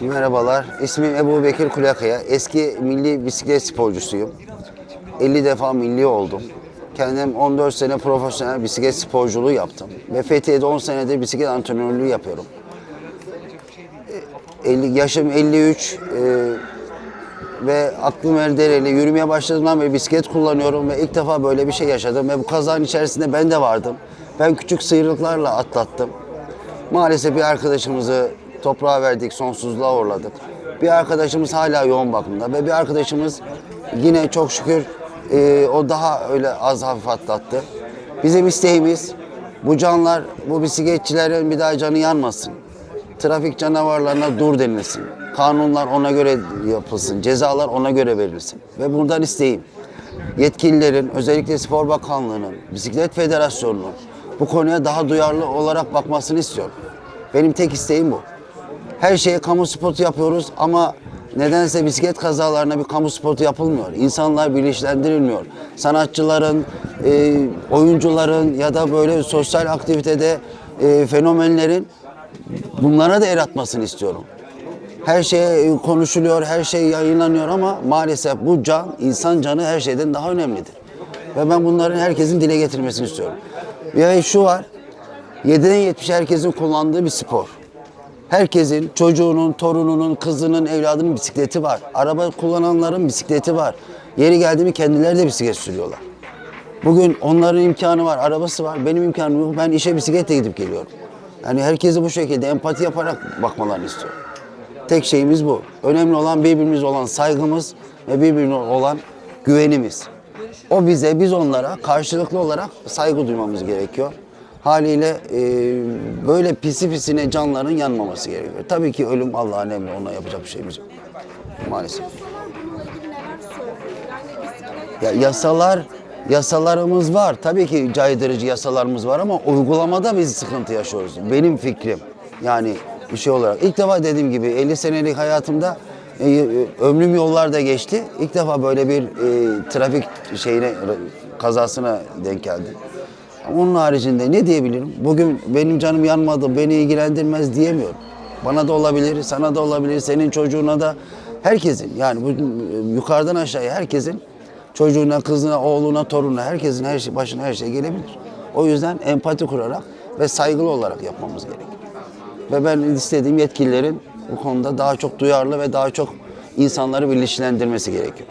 Merhabalar, ismim Ebu Bekir Kulakaya. Eski milli bisiklet sporcusuyum. 50 defa milli oldum. Kendim 14 sene profesyonel bisiklet sporculuğu yaptım. Ve Fethiye'de 10 senedir bisiklet antrenörlüğü yapıyorum. E, 50, yaşım 53 e, ve aklım el dereli. Yürümeye başladığımdan beri bisiklet kullanıyorum ve ilk defa böyle bir şey yaşadım. Ve bu kazanın içerisinde ben de vardım. Ben küçük sıyrıklarla atlattım. Maalesef bir arkadaşımızı toprağa verdik, sonsuzluğa uğurladık. Bir arkadaşımız hala yoğun bakımda ve bir arkadaşımız yine çok şükür e, o daha öyle az hafif atlattı. Bizim isteğimiz bu canlar, bu bisikletçilerin bir daha canı yanmasın. Trafik canavarlarına dur denilsin. Kanunlar ona göre yapılsın, cezalar ona göre verilsin. Ve buradan isteğim yetkililerin, özellikle Spor Bakanlığı'nın, Bisiklet Federasyonu'nun bu konuya daha duyarlı olarak bakmasını istiyorum. Benim tek isteğim bu. Her şeye kamu spotu yapıyoruz ama nedense bisiklet kazalarına bir kamu spotu yapılmıyor. İnsanlar bilinçlendirilmiyor. Sanatçıların, e, oyuncuların ya da böyle sosyal aktivitede e, fenomenlerin bunlara da el atmasını istiyorum. Her şey konuşuluyor, her şey yayınlanıyor ama maalesef bu can, insan canı her şeyden daha önemlidir. Ve ben bunların herkesin dile getirmesini istiyorum. Ve şu var, 7'den 70'e herkesin kullandığı bir spor. Herkesin, çocuğunun, torununun, kızının, evladının bisikleti var. Araba kullananların bisikleti var. Yeri geldi mi kendileri de bisiklet sürüyorlar. Bugün onların imkanı var, arabası var. Benim imkanım yok. Ben işe bisikletle gidip geliyorum. Yani herkese bu şekilde empati yaparak bakmalarını istiyorum. Tek şeyimiz bu. Önemli olan birbirimize olan saygımız ve birbirine olan güvenimiz. O bize, biz onlara karşılıklı olarak saygı duymamız gerekiyor. Haliyle e, böyle pisi pisine canların yanmaması gerekiyor. Tabii ki ölüm Allah'ın emri, ona yapacak bir şeyimiz yok. Maalesef. Ya yasalar, yasalarımız var. Tabii ki caydırıcı yasalarımız var ama uygulamada biz sıkıntı yaşıyoruz. Benim fikrim. Yani bir şey olarak. İlk defa dediğim gibi 50 senelik hayatımda e, e, ömrüm yollarda geçti. İlk defa böyle bir e, trafik şeyine kazasına denk geldim. Onun haricinde ne diyebilirim? Bugün benim canım yanmadı, beni ilgilendirmez diyemiyorum. Bana da olabilir, sana da olabilir, senin çocuğuna da herkesin yani bu yukarıdan aşağıya herkesin çocuğuna, kızına, oğluna, torununa herkesin her şey başına her şey gelebilir. O yüzden empati kurarak ve saygılı olarak yapmamız gerekiyor. Ve ben istediğim yetkililerin bu konuda daha çok duyarlı ve daha çok insanları bilinçlendirmesi gerekiyor.